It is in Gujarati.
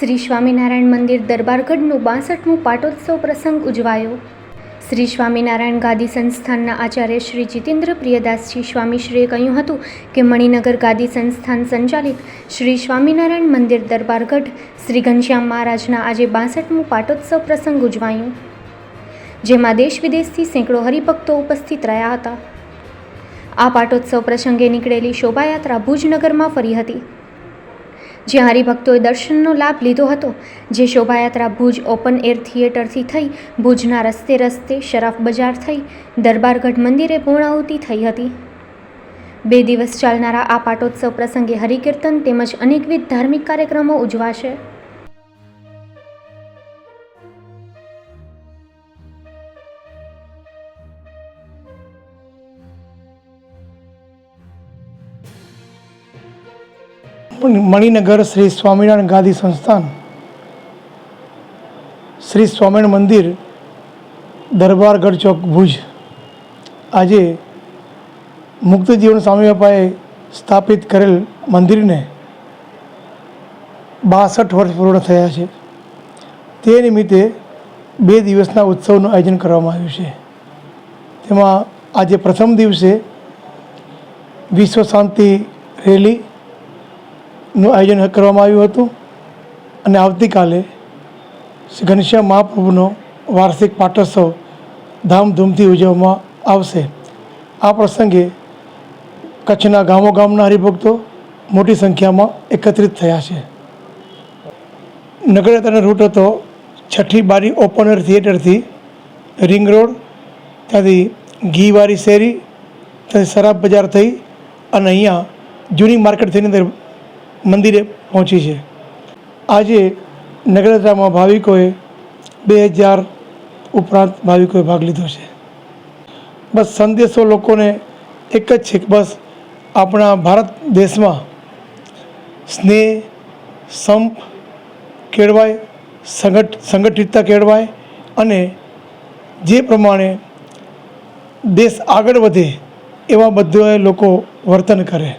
શ્રી સ્વામિનારાયણ મંદિર દરબારગઢનું બાસઠમું પાટોત્સવ પ્રસંગ ઉજવાયો. શ્રી સ્વામિનારાયણ ગાદી સંસ્થાનના આચાર્ય શ્રી જીતેન્દ્ર પ્રિયદાસજી સ્વામીશ્રીએ કહ્યું હતું કે મણિનગર ગાદી સંસ્થાન સંચાલિત શ્રી સ્વામિનારાયણ મંદિર દરબારગઢ શ્રી ઘનશ્યામ મહારાજના આજે બાસઠમું પાટોત્સવ પ્રસંગ ઉજવાયું. જેમાં દેશ વિદેશથી સેંકડો હરિભક્તો ઉપસ્થિત રહ્યા હતા. આ પાટોત્સવ પ્રસંગે નીકળેલી શોભાયાત્રા ભુજનગરમાં ફરી હતી. જ્યાં હરિભક્તોએ દર્શનનો લાભ લીધો હતો, જે શોભાયાત્રા ભુજ ઓપન એર થિયેટરથી થઈ, ભુજના રસ્તે રસ્તે શરાફ બજાર થઈ, દરબારગઢ મંદિરે પૂર્ણાહુતિ થઈ હતી. બે દિવસ ચાલનારા આ પાટોત્સવ પ્રસંગે હરિકીર્તન તેમજ અનેકવિધ ધાર્મિક કાર્યક્રમો ઉજવાશે. મણિનગર શ્રી સ્વામિનારાયણ ગાદી સંસ્થાન, શ્રી સ્વામિનારાયણ મંદિર દરબારગઢ ચોક ભુજ. આજે મુક્ત જીવન સ્વામી બાપાએ સ્થાપિત કરેલ મંદિરને બાસઠ વર્ષ પૂર્ણ થયા છે. તે નિમિત્તે બે દિવસના ઉત્સવનું આયોજન કરવામાં આવ્યું છે. તેમાં આજે પ્રથમ દિવસે વિશ્વ શાંતિ રેલી નું આયોજન કરવામાં આવ્યું હતું અને આવતીકાલે શ્રી ઘનશ્યામ મહાપ્રભુનો વાર્ષિક પાટોત્સવ ધામધૂમથી ઉજવવામાં આવશે. આ પ્રસંગે કચ્છના ગામો ગામના હરિભક્તો મોટી સંખ્યામાં એકત્રિત થયા છે. નગરયાત્રાનો રૂટ હતો છઠ્ઠી બારી ઓપનર થિયેટરથી રિંગ રોડ, ત્યાંથી ઘીવારી શેરી, ત્યાંથી શરાબ બજાર થઈ અને અહીંયા જૂની માર્કેટ થઈને અંદર મંદિરે પહોંચી છે. આજે નગરત્રામાં ભાવિકોએ બે હજાર ઉપરાંત ભાવિકોએ ભાગ લીધો છે. બસ સંદેશો લોકોને એક જ છે બસ આપણા ભારત દેશમાં સ્નેહ, સંપ કેળવાય, સંગઠ, સંગઠિતતા કેળવાય અને જે પ્રમાણે દેશ આગળ વધે એવા બધા લોકો વર્તન કરે.